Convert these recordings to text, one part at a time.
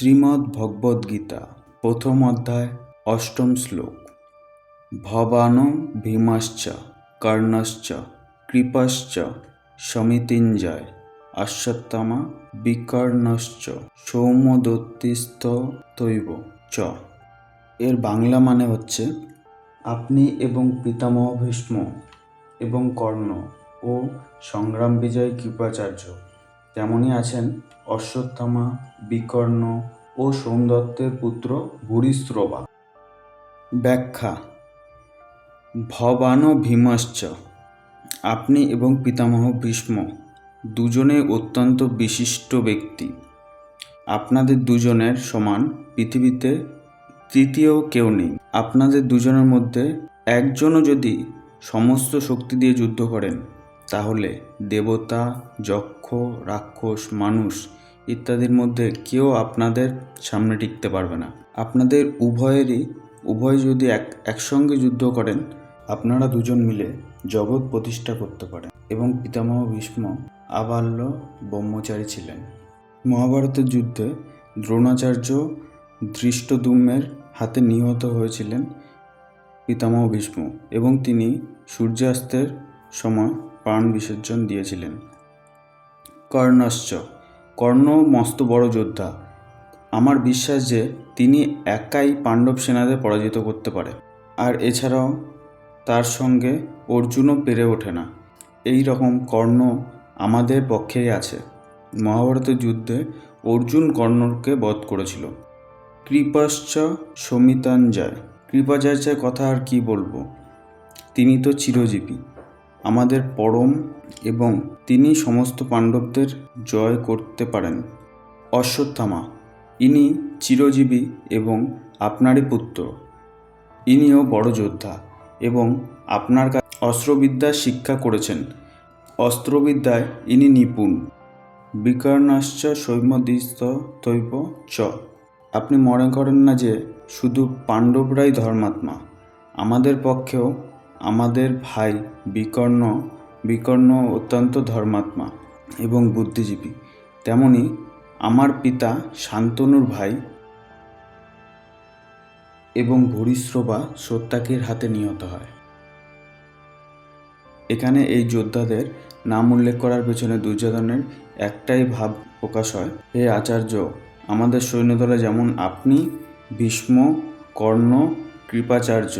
শ্রীমদ্ ভগবদ্গীতা প্রথম অধ্যায়, অষ্টম শ্লোক। ভবান ভীমাশ্চ, কর্ণশ্চ, কৃপশ্চ, সমিতিঞ্জয় অশ্বত্থামা বিকর্ণশ্চ, সৌমদত্তিস্থ তৈব, চ। এর বাংলা মানে হচ্ছে, আপনি এবং পিতামহ ভীষ্ম এবং কর্ণ ও সংগ্রাম বিজয় কৃপাচার্য। তেমনই আছেন অশ্বত্থামা, বিকর্ণ ও সোমদত্তের পুত্র ভূরিশ্রবা ব্যাখ্যা, ভবান ভীমশ্চ। আপনি এবং পিতামহ ভীষ্ম দুজনে অত্যন্ত বিশিষ্ট ব্যক্তি। আপনাদের দুজনের সমান পৃথিবীতে তৃতীয় কেউ নেই। আপনাদের দুজনের মধ্যে একজনও যদি সমস্ত শক্তি দিয়ে যুদ্ধ করেন তাহলে দেবতা, যক্ষ, রাক্ষস, মানুষ ইত্যাদির মধ্যে কেউ আপনাদের সামনে টিকতে পারবে না। আপনাদের উভয়েরই, উভয় যদি এক, একসঙ্গে যুদ্ধ করেন, আপনারা দুজন মিলে জগৎ প্রতিষ্ঠা করতে পারেন। এবং পিতামহ ভীষ্ম আবাল্য ব্রহ্মচারী ছিলেন। মহাভারতের যুদ্ধে দ্রোণাচার্য ধৃষ্টদুম্নের হাতে নিহত হয়েছিলেন পিতামহ ভীষ্ম এবং তিনি সূর্যাস্তের সময় প্রাণ বিসর্জন দিয়েছিলেন। কর্ণশ্চ, কর্ণ মস্ত বড় যোদ্ধা। আমার বিশ্বাস যে তিনি একাই পাণ্ডব সেনাদের পরাজিত করতে পারে। আর এছাড়াও তার সঙ্গে অর্জুনও পেরে ওঠে না। এই রকম কর্ণ আমাদের পক্ষেই আছে। মহাভারতের যুদ্ধে অর্জুন কর্ণকে বধ করেছিল। কৃপশ্চ সমিতাঞ্জয়। কৃপাচার্যের কথা আর কি বলব? তিনি তো চিরজীবী। আমাদের পরম এবং তিনি সমস্ত পাণ্ডবদের জয় করতে পারেন। অশ্বত্থামা, ইনি চিরজীবী এবং আপনারই পুত্র। ইনিও বড় যোদ্ধা এবং আপনার কাছে অস্ত্রবিদ্যা শিক্ষা করেছেন। অস্ত্রবিদ্যায় ইনি নিপুণ। বিকর্ণাশ্চ সৈমদিস্ত তৈব চ। আপনি মনে করেন না যে শুধু পাণ্ডবরাই ধর্মাত্মা? আমাদের পক্ষেও আমাদের ভাই বিকর্ণ বিকর্ণ অত্যন্ত ধর্মাত্মা এবং বুদ্ধিজীবী। তেমনি আমার পিতা শান্তনুর ভাই এবং ভূরিশ্রবা সত্যাকির হাতে নিহত হয়। এখানে এই যোদ্ধাদের নাম উল্লেখ করার পেছনে দুর্যোধনের একটাই ভাব প্রকাশ হয়। হে আচার্য, আমাদের সৈন্যদলে যেমন আপনি, ভীষ্ম, কর্ণ, কৃপাচার্য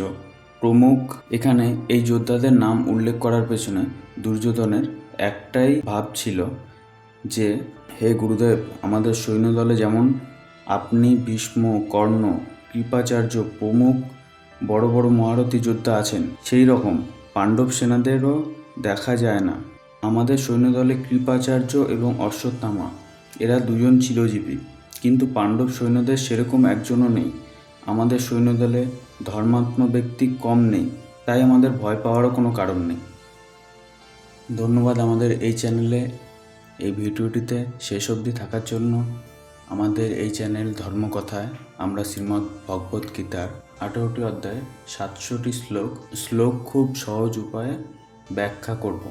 প্রমুখ। এখানে এই যোদ্ধাদের নাম উল্লেখ করার পেছনে দুর্যোধনের একটাই ভাব ছিল যে, হে গুরুদেব, আমাদের সৈন্যদলে যেমন আপনি ভীষ্ম, কর্ণ, কৃপাচার্য, প্রমুখ, বড় বড় মহারথী যোদ্ধা আছেন, সেই রকম পাণ্ডব সেনাদেরও দেখা যায় না। আমাদের সৈন্যদলে কৃপাচার্য এবং অশ্বত্থামা, এরা দুজন চিরজীবী কিন্তু পাণ্ডব সৈন্যদের সেরকম একজনও নেই। আমাদের সৈন্যদলে ধর্মাত্ম ব্যক্তি কম নেই, তাই আমাদের ভয় পাওয়ারও কোনো কারণ নেই। ধন্যবাদ আমাদের এই চ্যানেলে। এই ভিডিওটিতে শেষ অবধি থাকার জন্য আমাদের এই চ্যানেল ধর্মকথায় আমরা শ্রীমদ্ ভগবত গীতার আঠারোটি অধ্যায় সাতশোটি শ্লোক শ্লোক খুব সহজ উপায়ে ব্যাখ্যা করব।